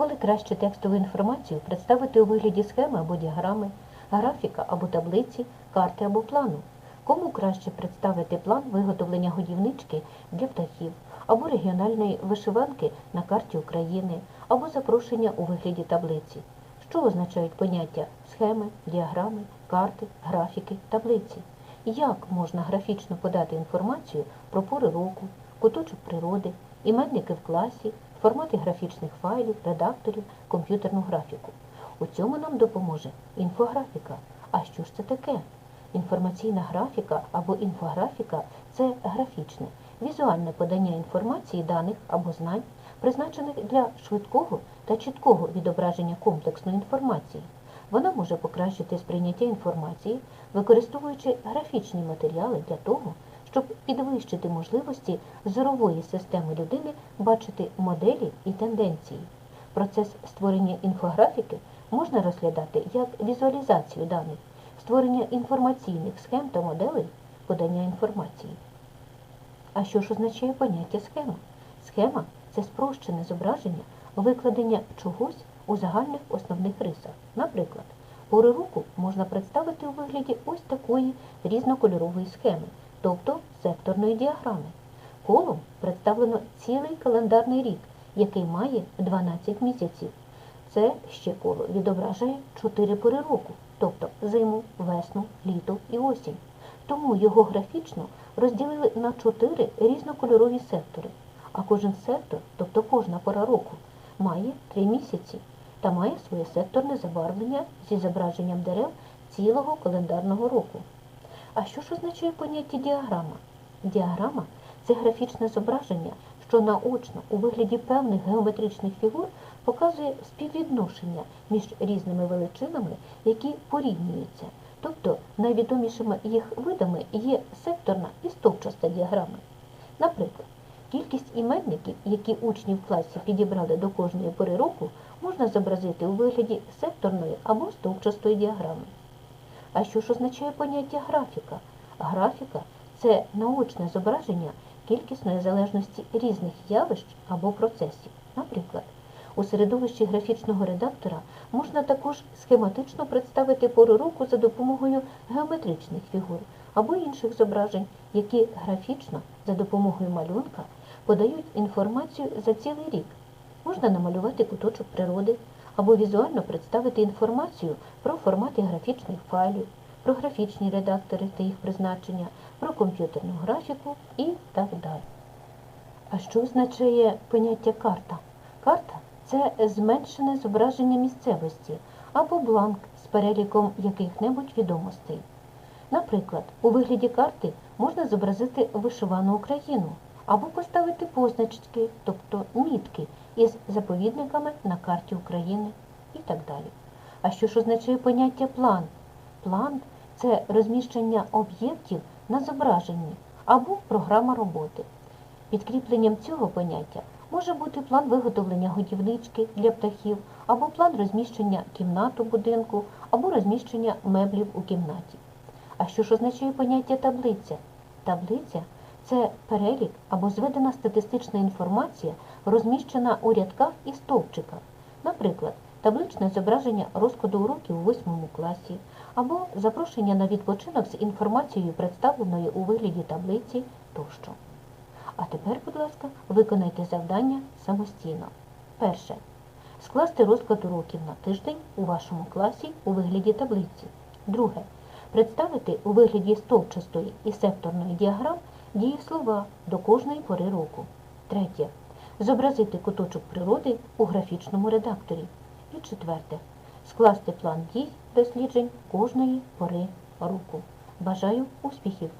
Коли краще текстову інформацію представити у вигляді схеми або діаграми, графіка або таблиці, карти або плану. Кому краще представити план виготовлення годівнички для птахів, або регіональної вишиванки на карті України, або запрошення у вигляді таблиці. Що означають поняття схеми, діаграми, карти, графіки, таблиці? Як можна графічно подати інформацію про пори року, куточок природи, іменники в класі, формати графічних файлів, редакторів, комп'ютерну графіку? У цьому нам допоможе інфографіка. А що ж це таке? Інформаційна графіка або інфографіка це графічне, візуальне подання інформації даних або знань, призначених для швидкого та чіткого відображення комплексної інформації. Вона може покращити сприйняття інформації, використовуючи графічні матеріали для того, щоб підвищити можливості зорової системи людини бачити моделі і тенденції. Процес створення інфографіки можна розглядати як візуалізацію даних, створення інформаційних схем та моделей подання інформації. А що ж означає поняття схема? Схема це спрощене зображення викладення чогось у загальних основних рисах. Наприклад, пори року можна представити у вигляді ось такої різнокольорової схеми, тобто секторної діаграми. Колом представлено цілий календарний рік, який має 12 місяців. Це ще коло відображає чотири пори року, тобто зиму, весну, літо і осінь. Тому його графічно розділили на чотири різнокольорові сектори, а кожен сектор, тобто кожна пора року, має три місяці та має своє секторне забарвлення зі зображенням дерев цілого календарного року. А що ж означає поняття діаграма? Діаграма це графічне зображення, що наочно у вигляді певних геометричних фігур показує співвідношення між різними величинами, які порівнюються. Тобто найвідомішими їх видами є секторна і стовпчаста діаграми. Наприклад, кількість іменників, які учні в класі підібрали до кожної пори року, можна зобразити у вигляді секторної або стовпчастої діаграми. А що ж означає поняття графіка? Графіка це наочне зображення кількісної залежності різних явищ або процесів. Наприклад, у середовищі графічного редактора можна також схематично представити пору року за допомогою геометричних фігур або інших зображень, які графічно за допомогою малюнка подають інформацію за цілий рік. Можна намалювати куточок природи або візуально представити інформацію про формати графічних файлів, про графічні редактори та їх призначення, про комп'ютерну графіку і так далі. А що означає поняття карта? Карта це зменшене зображення місцевості або бланк з переліком яких-небудь відомостей. Наприклад, у вигляді карти можна зобразити вишивану Україну або поставити позначки, тобто мітки із заповідниками на карті України і так далі. А що ж означає поняття план? План це розміщення об'єктів на зображенні або програма роботи. Підкріпленням цього поняття може бути план виготовлення годівнички для птахів, або план розміщення кімнат у будинку, або розміщення меблів у кімнаті. А що ж означає поняття таблиця? Таблиця це перелік або зведена статистична інформація, розміщена у рядках і стовпчиках. Наприклад, табличне зображення розкладу уроків у 8 класі, або запрошення на відпочинок з інформацією, представленою у вигляді таблиці тощо. А тепер, будь ласка, виконайте завдання самостійно. Перше. Скласти розклад уроків на тиждень у вашому класі у вигляді таблиці. Друге. Представити у вигляді стовпчастої і секторної діаграм дієслова до кожної пори року. Третє. Зобразити куточок природи у графічному редакторі. І четверте. Скласти план дій досліджень кожної пори року. Бажаю успіхів!